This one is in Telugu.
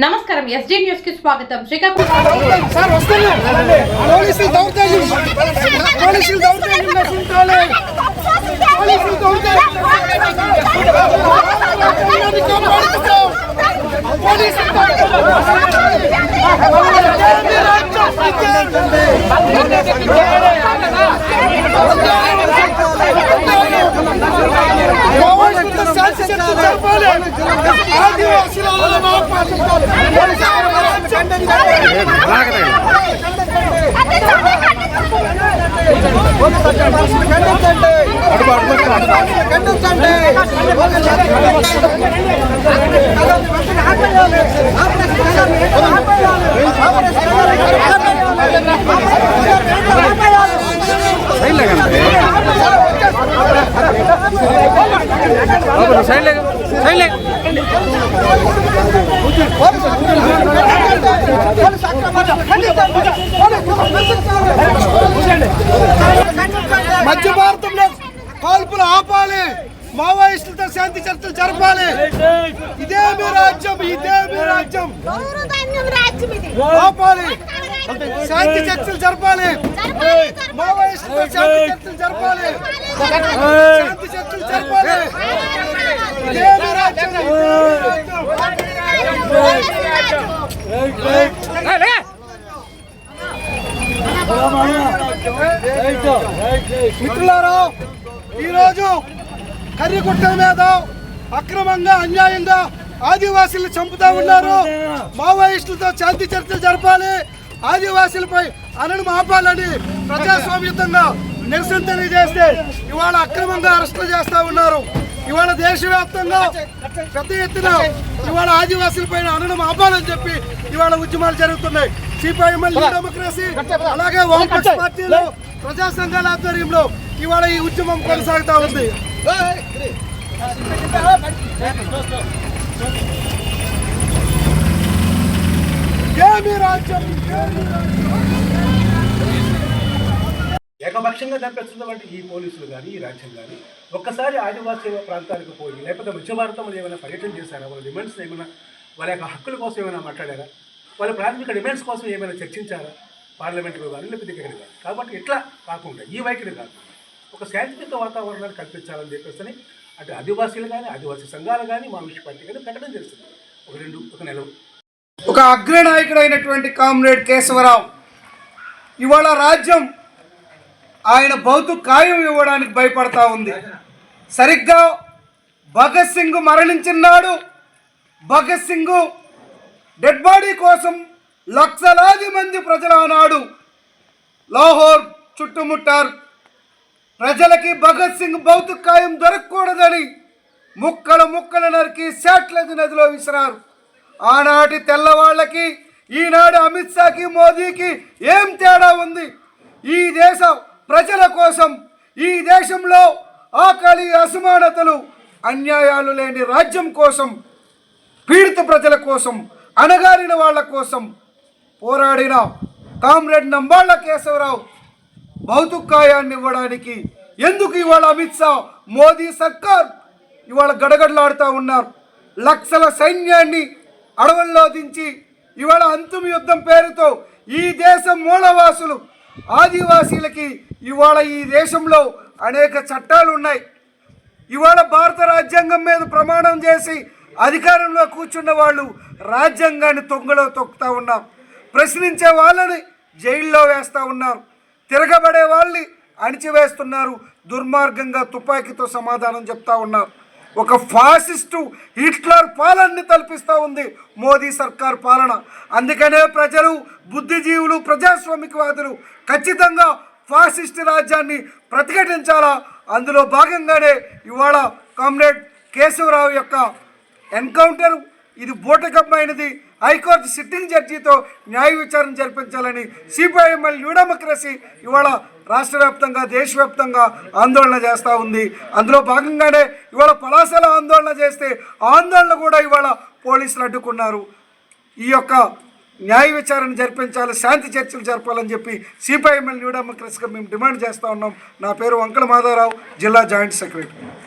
నమస్కారం ఎస్డీ న్యూస్ కి స్వాగతం శ్రీకాకుళం ఆదివాసుల మాట్లాడాలి మధ్య భారతంలో కాల్పులు ఆపాలి. మావోయిస్టులతో శాంతి చర్చలు జరపాలి. ఇదే మీ రాజ్యం ఇదే మీ రాజ్యం. ఆపాలి. శాంతి చర్చలు జరపాలి. మావోయిస్టులతో శాంతి చర్చలు జరపాలి. శాంతి చర్చలు జరపాలి. ఇదే మీ రాజ్యం. మిత్రులారా ఈరోజు కర్రిగుట్ట మీద అక్రమంగా అన్యాయంగా ఆదివాసీలు చంపుతా ఉన్నారు. మావోయిస్టులతో శాంతి చర్చలు జరపాలి. ఆదివాసీలపై అనను ఆపాలని ప్రజాస్వామ్యుతంగా నిరసన తెలియజేస్తే ఇవాళ అక్రమంగా అరెస్టులు చేస్తా ఉన్నారు. ఇవాళ దేశవ్యాప్తంగా పెద్ద ఎత్తున ఇవాళ ఆదివాసీలపై అనడం ఆపాలని చెప్పి ఇవాళ ఉద్యమాలు జరుగుతున్నాయి. సిపిఐఎంఎల్ డెమోక్రసీ అలాగే వామపక్ష పార్టీలు ప్రజా సంఘాల ఆధ్వర్యంలో ఇవాళ ఈ ఉద్యమం కొనసాగుతా ఉంది. ఏమి రాజ్యం? పక్షంగా ఏకపక్షంగా చంపేస్తున్నటువంటి ఈ పోలీసులు కానీ ఈ రాజ్యం కానీ ఒక్కసారి ఆదివాసీ ప్రాంతాలకు పోయి లేకపోతే మధ్య భారతంలో ఏమైనా పర్యటన చేశారా? వాళ్ళ డిమాండ్స్ ఏమైనా వాళ్ళ యొక్క హక్కుల కోసం ఏమైనా మాట్లాడారా? వాళ్ళ ప్రాథమిక డిమాండ్స్ కోసం ఏమైనా చర్చించారా? పార్లమెంటులో కానీ లేకపోతే ఇక్కడ కానీ కాబట్టి ఇట్లా కాకుండా ఈ వైఖరి కాకుండా ఒక శాంతియుత వాతావరణాన్ని కల్పించాలని చెప్పేసి అటు ఆదివాసీలు కానీ ఆదివాసీ సంఘాలు కానీ మానుషి పార్టీ కానీ ప్రకటన చేస్తుంది ఒక రెండు ఒక నెల ఒక అగ్రనాయకుడైనటువంటి కామ్రేడ్ కేశవరావు ఇవాళ రాజ్యం ఆయన భౌతు కాయం ఇవ్వడానికి భయపడతా ఉంది. సరిగ్గా భగత్ సింగ్ మరణించినాడు భగత్ సింగ్ డెడ్ బాడీ కోసం లక్షలాది మంది ప్రజలు ఆనాడు లాహోర్ చుట్టుముట్టారు. ప్రజలకి భగత్ సింగ్ భౌతికాయం దొరకకూడదని ముక్కలు ముక్కలు నరికి శాట్లది నదిలో విసిరారు. ఆనాటి తెల్లవాళ్ళకి ఈనాడు అమిత్ షాకి మోదీకి ఏం తేడా ఉంది? ఈ దేశం ప్రజల కోసం ఈ దేశంలో ఆకలి అసమానతలు అన్యాయాలు లేని రాజ్యం కోసం పీడిత ప్రజల కోసం అణగారిన వాళ్ళ కోసం పోరాడిన కామ్రేడ్ నంబాళ్ళ కేశవరావు భౌతుకాయాన్ని ఇవ్వడానికి ఎందుకు ఇవాళ అమిత్ షా మోదీ సర్కార్ ఇవాళ గడగడలాడుతూ ఉన్నారు? లక్షల సైన్యాన్ని అడవుల్లో దించి ఇవాళ అంతిమ యుద్ధం పేరుతో ఈ దేశం మూలవాసులు ఆదివాసీలకి ఇవాళ ఈ దేశంలో అనేక చట్టాలు ఉన్నాయి. ఇవాళ భారత రాజ్యాంగం మీద ప్రమాణం చేసి అధికారంలో కూర్చున్న వాళ్ళు రాజ్యాంగాన్ని తొంగలో తొక్కుతా ఉన్నారు ప్రశ్నించే వాళ్ళని జైల్లో వేస్తూ ఉన్నారు తిరగబడే వాళ్ళని అణిచివేస్తున్నారు. దుర్మార్గంగా తుపాకీతో సమాధానం చెప్తా ఉన్నారు ఒక ఫాసిస్టు హిట్లర్ పాలనని తలపిస్తూ ఉంది మోదీ సర్కార్ పాలన. అందుకనే ప్రజలు బుద్ధిజీవులు ప్రజాస్వామికవాదులు ఖచ్చితంగా ఫాసిస్ట్ రాజ్యాన్ని ప్రతిఘటించాలా? అందులో భాగంగానే ఇవాళ కామ్రేడ్ కేశవరావు యొక్క ఎన్కౌంటర్ ఇది బూటకమైనది. హైకోర్టు సిట్టింగ్ జడ్జితో న్యాయ విచారణ జరిపించాలని సిపిఐఎంఎల్ న్యూ డెమోక్రసీ ఇవాళ రాష్ట్ర వ్యాప్తంగా దేశవ్యాప్తంగా ఆందోళన చేస్తూ ఉంది. అందులో భాగంగానే ఇవాళ పలాసల ఆందోళన చేస్తే ఆందోళన కూడా ఇవాళ పోలీసులు అడ్డుకున్నారు. ఈ యొక్క న్యాయ విచారణ జరిపించాలి శాంతి చర్చలు జరపాలని చెప్పి సిపిఐఎంఎల్ న్యూ డెమోక్రసీగా మేము డిమాండ్ చేస్తూ ఉన్నాం. నా పేరు వంకల మాధవరావు జిల్లా జాయింట్ సెక్రటరీ.